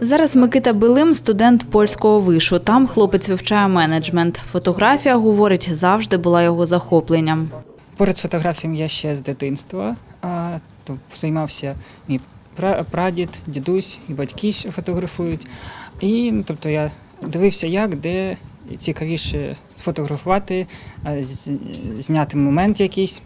Зараз Микита Билим студент польського вишу. Там хлопець вивчає менеджмент. Фотографія, говорить, завжди була його захопленням. Поряд з фотографіями я ще з дитинства. Займався мій пра- прадід, дідусь і батьки фотографують. І ну, тобто я дивився, як, де цікавіше сфотографувати, зняти момент якийсь.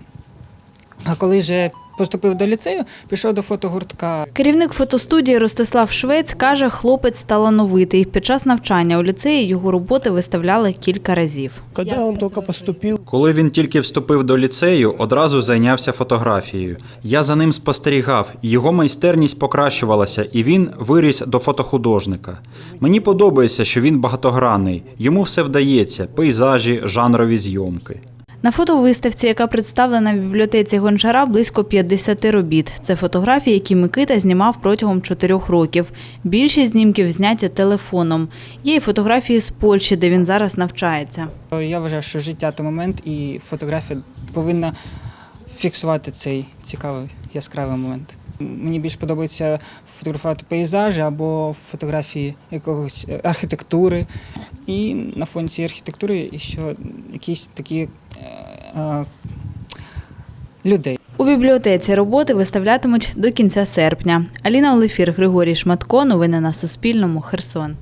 А коли вже поступив до ліцею, пішов до фотогуртка. Керівник фотостудії Ростислав Швець каже, хлопець талановитий. Під час навчання у ліцеї його роботи виставляли кілька разів. Когда он только поступил, Коли він тільки вступив до ліцею, одразу зайнявся фотографією. Я за ним спостерігав, його майстерність покращувалася, і він виріс до фотохудожника. Мені подобається, що він багатогранний, йому все вдається: пейзажі, жанрові зйомки. На фотовиставці, яка представлена в бібліотеці Гончара, близько 50 робіт. Це фотографії, які Микита знімав протягом чотирьох років. Більшість знімків зняті телефоном. Є і фотографії з Польщі, де він зараз навчається. Я вважаю, що життя то момент, і фотографія повинна фіксувати цей цікавий яскравий момент. Мені більш подобається фотографувати пейзажі або фотографії якогось е, архітектури. І на фоні цієї архітектури ще якісь такі е, людей. У бібліотеці роботи виставлятимуть до кінця серпня. Аліна Олефір, Григорій Шматко. Новини на Суспільному. Херсон.